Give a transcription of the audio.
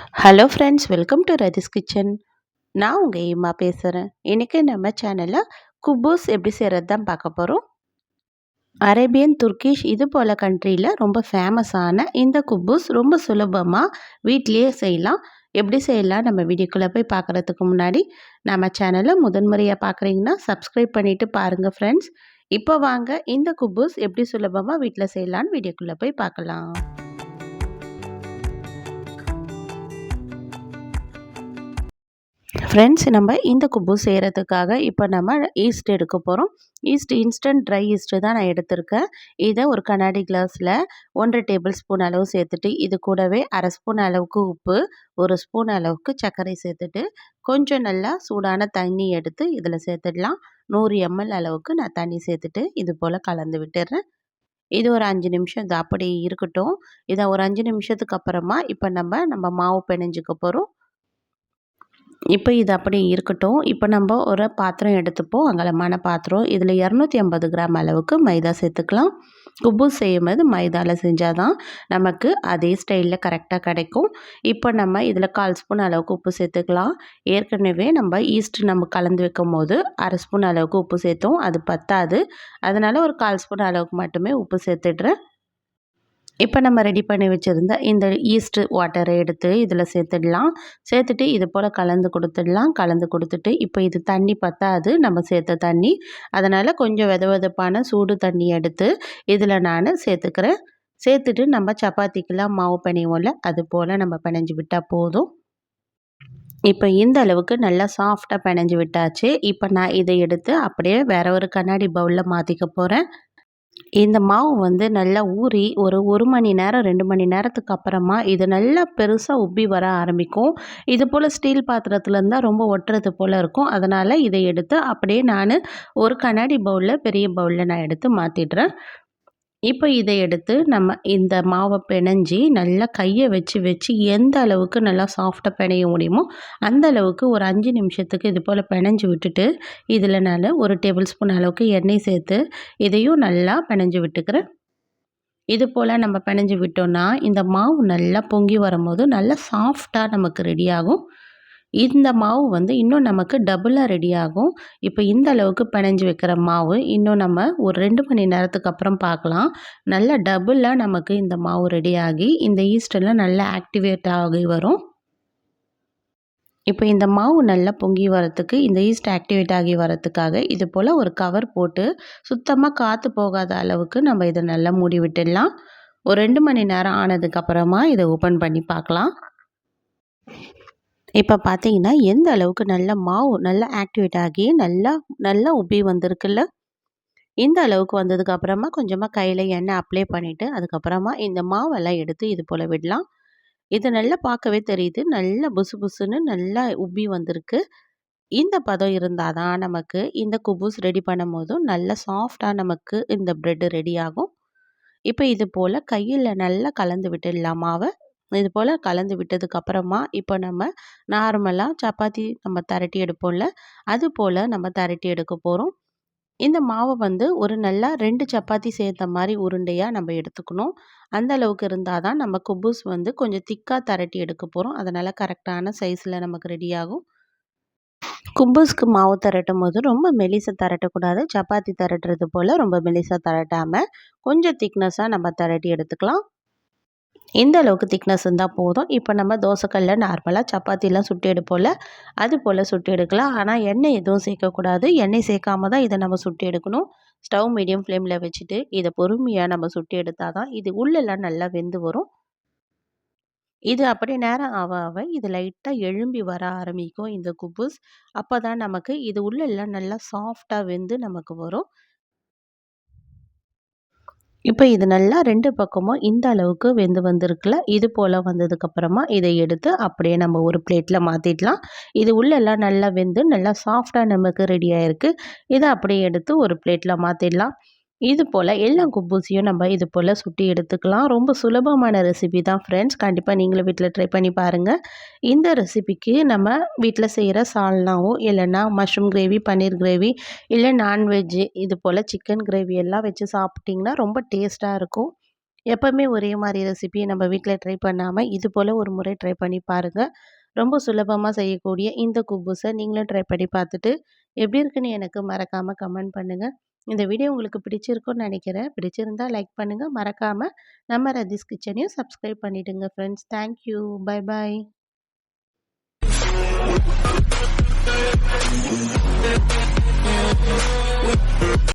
Hello friends welcome to Rathi's kitchen நான் உங்கள் ஏமா பேசுகிறேன் இன்றைக்கி நம்ம சேனலில் குபூஸ் எப்படி செய்கிறது தான் பார்க்க போகிறோம் அரேபியன் துர்க்கிஷ் இது போல் கண்ட்ரியில் ரொம்ப ஃபேமஸான இந்த குபூஸ் ரொம்ப சுலபமாக வீட்லேயே செய்யலாம். எப்படி செய்யலாம் நம்ம வீடியோக்குள்ளே போய் பார்க்குறதுக்கு முன்னாடி நம்ம சேனலை முதன்முறையாக பார்க்குறீங்கன்னா சப்ஸ்கிரைப் பண்ணிவிட்டு பாருங்கள் ஃப்ரெண்ட்ஸ் இப்போ வாங்க இந்த குபூஸ் எப்படி சுலபமாக வீட்டில் செய்யலான்னு வீடியோக்குள்ளே போய் பார்க்கலாம். ஃப்ரெண்ட்ஸ் நம்ம இந்த குப்பு செய்கிறதுக்காக இப்போ நம்ம ஈஸ்ட் எடுக்க போகிறோம் ஈஸ்ட் இன்ஸ்டன்ட் ட்ரை ஈஸ்ட்டு தான் நான் எடுத்திருக்கேன். இதை ஒரு கண்ணாடி கிளாஸில் ஒன்றரை டேபிள் ஸ்பூன் அளவு சேர்த்துட்டு இது கூடவே அரை ஸ்பூன் அளவுக்கு உப்பு ஒரு ஸ்பூன் அளவுக்கு சர்க்கரை சேர்த்துட்டு கொஞ்சம் நல்லா சூடான தண்ணி எடுத்து இதில் சேர்த்துடலாம். நூறு எம்எல் அளவுக்கு நான் தண்ணி சேர்த்துட்டு இது போல் கலந்து விட்டுடுறேன் இது ஒரு அஞ்சு நிமிஷம் இது அப்படி இருக்கட்டும். இதை ஒரு அஞ்சு நிமிஷத்துக்கு அப்புறமா இப்போ நம்ம நம்ம மாவு பிணைஞ்சிக்க போகிறோம் இப்போ இது அப்படி இருக்கட்டும். இப்போ நம்ம ஒரு பாத்திரம் எடுத்துப்போம். அகலமான பாத்திரம். இதில் இரநூத்தி ஐம்பது கிராம் அளவுக்கு மைதா சேர்த்துக்கலாம். குப்பு செய்யும்போது மைதாவில் செஞ்சால் தான் நமக்கு அதே ஸ்டைலில் கரெக்டாக கிடைக்கும். இப்போ நம்ம இதில் கால் ஸ்பூன் அளவுக்கு உப்பு சேர்த்துக்கலாம். ஏற்கனவே நம்ம ஈஸ்ட் நம்ம கலந்து வைக்கும் போது அரை ஸ்பூன் அளவுக்கு உப்பு சேர்த்தோம். அது பத்தாது. அதனால் ஒரு கால் ஸ்பூன் அளவுக்கு மட்டுமே உப்பு சேர்த்துடுறேன். இப்போ நம்ம ரெடி பண்ணி வச்சுருந்த இந்த ஈஸ்ட்டு வாட்டரை எடுத்து இதில் சேர்த்துடலாம். சேர்த்துட்டு இது போல் கலந்து கொடுத்துடலாம். கலந்து கொடுத்துட்டு இப்போ இது தண்ணி பத்தாது. நம்ம சேர்த்த தண்ணி. அதனால் கொஞ்சம் வெத வெதப்பான சூடு தண்ணி எடுத்து இதில் நான் சேர்த்துக்கிறேன். சேர்த்துட்டு நம்ம சப்பாத்திக்கெலாம் மாவு பிணைவோம்ல அது போல் நம்ம பிணைஞ்சு விட்டால் போதும். இப்போ இந்த அளவுக்கு நல்லா சாஃப்டாக பிணைஞ்சு விட்டாச்சு. இப்போ நான் இதை எடுத்து அப்படியே வேற ஒரு கண்ணாடி பவுலில் மாற்றிக்க போகிறேன் இந்த மாவு வந்து நல்லா ஊறி ஒரு ஒரு மணி நேரம் ரெண்டு மணி நேரத்துக்கு அப்புறமா இது நல்லா பெருசாக உப்பி வர ஆரம்பிக்கும். இது போல் ஸ்டீல் பாத்திரத்தில் இருந்தால் ரொம்ப ஒட்டுறது போல் இருக்கும். அதனால் இதை எடுத்து அப்படியே நான் ஒரு கண்ணாடி பவுலில் பெரிய பவுலில் நான் எடுத்து மாற்றிடுறேன் இப்போ இதை எடுத்து நம்ம இந்த மாவை பிணைஞ்சி நல்லா கையை வச்சு வச்சு எந்த அளவுக்கு நல்லா சாஃப்டாக பிணைய முடியுமோ அந்த அளவுக்கு ஒரு அஞ்சு நிமிஷத்துக்கு இது போல் பிணைஞ்சி விட்டுட்டு இதில் நான் ஒரு டேபிள் ஸ்பூன் அளவுக்கு எண்ணெய் சேர்த்து இதையும் நல்லா பிணைஞ்சி விட்டுக்கிறேன். இது போல் நம்ம பிணைஞ்சி விட்டோன்னா இந்த மாவு நல்லா பொங்கி வரும்போது நல்லா சாஃப்டாக நமக்கு ரெடி ஆகும். இந்த மாவு வந்து இன்னும் நமக்கு டபுளாக ரெடி ஆகும். இப்போ இந்த அளவுக்கு பிணைஞ்சு வைக்கிற மாவு இன்னும் நம்ம ஒரு ரெண்டு மணி நேரத்துக்கு அப்புறம் பார்க்கலாம். நல்லா டபுளாக நமக்கு இந்த மாவு ரெடி ஆகி இந்த ஈஸ்டெல்லாம் நல்லா ஆக்டிவேட் ஆகி வரும். இப்போ இந்த மாவு நல்லா பொங்கி வரத்துக்கு இந்த ஈஸ்ட் ஆக்டிவேட் ஆகி வரத்துக்காக இது போல் ஒரு கவர் போட்டு சுத்தமாக காற்று போகாத அளவுக்கு நம்ம இதை நல்லா மூடி விட்டுடலாம். ஒரு ரெண்டு மணி நேரம் ஆனதுக்கப்புறமா இதை ஓப்பன் பண்ணி பார்க்கலாம். இப்போ பார்த்தீங்கன்னா எந்த அளவுக்கு நல்ல மாவு நல்லா ஆக்டிவேட் ஆகி நல்லா நல்லா உப்பி வந்திருக்குல்ல? இந்த அளவுக்கு வந்ததுக்கு அப்புறமா கொஞ்சமாக கையில் எண்ணெய் அப்ளை பண்ணிவிட்டு அதுக்கப்புறமா இந்த மாவெல்லாம் எடுத்து இது போல் விடலாம். இது நல்லா பார்க்கவே தெரியுது. நல்லா புசு புசுன்னு நல்லா உப்பி வந்திருக்கு. இந்த பதம் இருந்தால் தான் நமக்கு இந்த குபூஸ் ரெடி பண்ணும் போதும் நல்லா சாஃப்டாக நமக்கு இந்த ப்ரெட்டு ரெடி ஆகும். இப்போ இது போல் கையில் நல்லா கலந்து விட்டுடலாம் மாவை. இது போல் கலந்து விட்டதுக்கப்புறமா இப்போ நம்ம நார்மலாக சப்பாத்தி நம்ம திரட்டி எடுப்போம்ல. அது போல் நம்ம திரட்டி எடுக்க போகிறோம் இந்த மாவை வந்து ஒரு நல்லா ரெண்டு சப்பாத்தி சேர்த்த மாதிரி உருண்டையாக நம்ம எடுத்துக்கணும். அந்த அளவுக்கு இருந்தால் தான் நம்ம குபூஸ் வந்து கொஞ்சம் திக்காக திரட்டி எடுக்க போகிறோம் அதனால் கரெக்டான சைஸில் நமக்கு ரெடி ஆகும். கும்பூஸ்க்கு மாவு திரட்டும் போது ரொம்ப மெலிசாக திரட்டக்கூடாது. சப்பாத்தி திரட்டுறது போல் ரொம்ப மெலிசாக திரட்டாமல் கொஞ்சம் திக்னஸாக நம்ம திரட்டி எடுத்துக்கலாம். இந்த அளவுக்கு திக்னஸ் இருந்தால் போதும். இப்போ நம்ம தோசைக்கல்ல நார்மலாக சப்பாத்திலாம் சுட்டு எடுப்போம்ல அது போல் சுட்டு எடுக்கலாம். ஆனால் எண்ணெய் எதுவும் சேர்க்கக்கூடாது. எண்ணெய் சேர்க்காம தான் இதை நம்ம சுட்டு எடுக்கணும். ஸ்டவ் மீடியம் ஃப்ளேமில் வச்சுட்டு இதை பொறுமையாக நம்ம சுட்டு எடுத்தால் தான் இது உள்ளெல்லாம் நல்லா வெந்து வரும். இது அப்படி நேரம் ஆக ஆக இது லைட்டாக எழும்பி வர ஆரம்பிக்கும் இந்த குபுஸ். அப்போ தான் நமக்கு இது உள்ளெல்லாம் நல்லா சாஃப்டாக வெந்து நமக்கு வரும். இப்போ இது நல்லா ரெண்டு பக்கமும் இந்த அளவுக்கு வெந்து வந்திருக்குல்ல இது போல் வந்ததுக்கப்புறமா இதை எடுத்து அப்படியே நம்ம ஒரு பிளேட்டில் மாற்றிடலாம் இது உள்ளெல்லாம் நல்லா வெந்து நல்லா சாஃப்டாக நமக்கு ரெடி ஆகிருக்கு இதை அப்படியே எடுத்து ஒரு பிளேட்டில் மாற்றிடலாம் இது போல் எல்லா குப்பூசியும் நம்ம இது போல் சுட்டி எடுத்துக்கலாம். ரொம்ப சுலபமான ரெசிபி தான் ஃப்ரெண்ட்ஸ் கண்டிப்பாக நீங்களும் வீட்டில் ட்ரை பண்ணி பாருங்கள் இந்த ரெசிபிக்கு நம்ம வீட்டில் செய்கிற சால்னாவோ இல்லைன்னா மஷ்ரூம் கிரேவி பன்னீர் கிரேவி இல்லை நான்வெஜ்ஜு இது போல் சிக்கன் கிரேவி எல்லாம் வச்சு சாப்பிட்டிங்கன்னா ரொம்ப டேஸ்ட்டாக இருக்கும். எப்போவுமே ஒரே மாதிரி ரெசிபியை நம்ம வீட்டில் ட்ரை பண்ணாமல் இது போல் ஒரு முறை ட்ரை பண்ணி பாருங்கள் ரொம்ப சுலபமாக செய்யக்கூடிய இந்த குப்பூஸை நீங்களும் ட்ரை பண்ணி பார்த்துட்டு எப்படி இருக்குன்னு எனக்கு மறக்காமல் கமெண்ட் பண்ணுங்கள் இந்த வீடியோ உங்களுக்கு பிடிச்சிருக்கும்னு நினைக்கிறேன். பிடிச்சிருந்தால் லைக் பண்ணுங்கள் மறக்காமல் நம்ம ரதிஸ் கிச்சனையும் சப்ஸ்கிரைப் பண்ணிவிடுங்க friends thank you bye bye